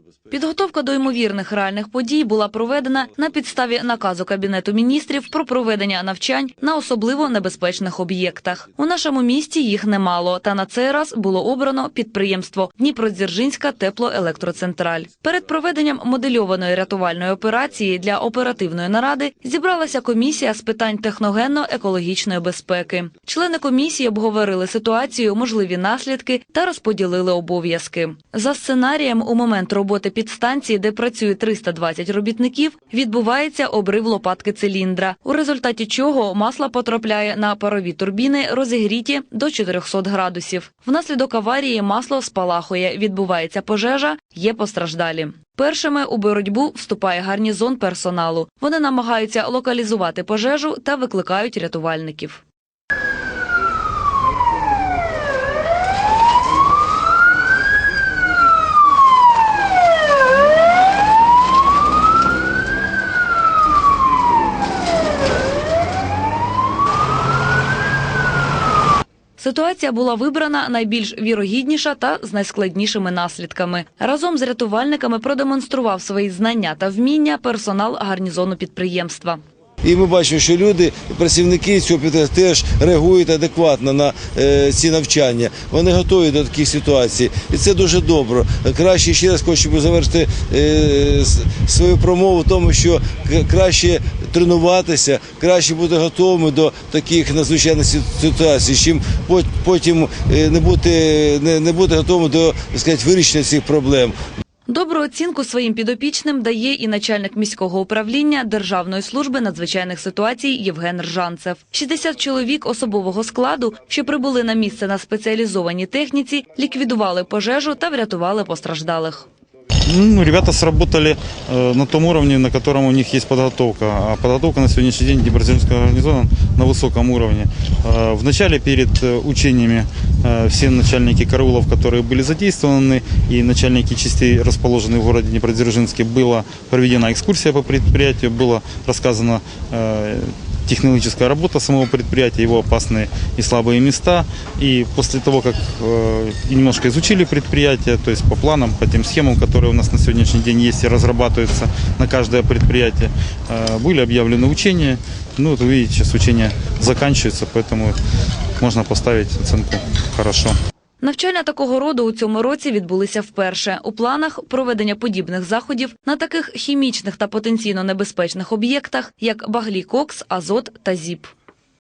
זה Підготовка до ймовірних реальних подій була проведена на підставі наказу Кабінету міністрів про проведення навчань на особливо небезпечних об'єктах. У нашому місті їх немало, та на цей раз було обрано підприємство Дніпродзержинська теплоелектроцентраль. Перед проведенням модельованої рятувальної операції для оперативної наради зібралася комісія з питань техногенно-екологічної безпеки. Члени комісії обговорили ситуацію, можливі наслідки та розподілили обов'язки. За сценарієм, у момент роботи підстанції, де працює 320 робітників, відбувається обрив лопатки циліндра, у результаті чого масло потрапляє на парові турбіни, розігріті до 400 градусів. Внаслідок аварії масло спалахує, відбувається пожежа, є постраждалі. Першими у боротьбу вступає гарнізон персоналу. Вони намагаються локалізувати пожежу та викликають рятувальників. Ситуація була вибрана найбільш вірогідніша та з найскладнішими наслідками. Разом з рятувальниками продемонстрував свої знання та вміння персонал гарнізону підприємства. І ми бачимо, що люди, працівники цього підприємства теж реагують адекватно на е, ці навчання. Вони готові до таких ситуацій, і це дуже добре. Краще ще раз хочу завершити е, свою промову, в тому що краще тренуватися, краще бути готовими до таких надзвичайних ситуацій, чим пот- потім е, не бути не, бути готовим до сказати, вирішення цих проблем. Добру оцінку своїм підопічним дає і начальник міського управління Державної служби надзвичайних ситуацій Євген Ржанцев. 60 чоловік особового складу, що прибули на місце на спеціалізованій техніці, ліквідували пожежу та врятували постраждалих. Ну, ребята сработали э, на том уровне, на котором у них есть подготовка. А подготовка на сегодняшний день Днепродзержинского гарнизона на высоком уровне. Э, вначале перед э, учениями э, все начальники караулов, которые были задействованы, и начальники частей, расположенных в городе Днепродзержинске, была проведена экскурсия по предприятию, было рассказано э, технологическая работа самого предприятия, его опасные и слабые места. И после того, как э, немножко изучили предприятие, то есть по планам, по тем схемам, которые у нас на сегодняшний день есть и разрабатываются на каждое предприятие, э, были объявлены учения. Ну, вот видите, сейчас учения заканчиваются, поэтому можно поставить оценку хорошо. Навчання такого роду у цьому році відбулися вперше. У планах проведення подібних заходів на таких хімічних та потенційно небезпечних об'єктах, як Баглі Кокс, Азот та ЗІП.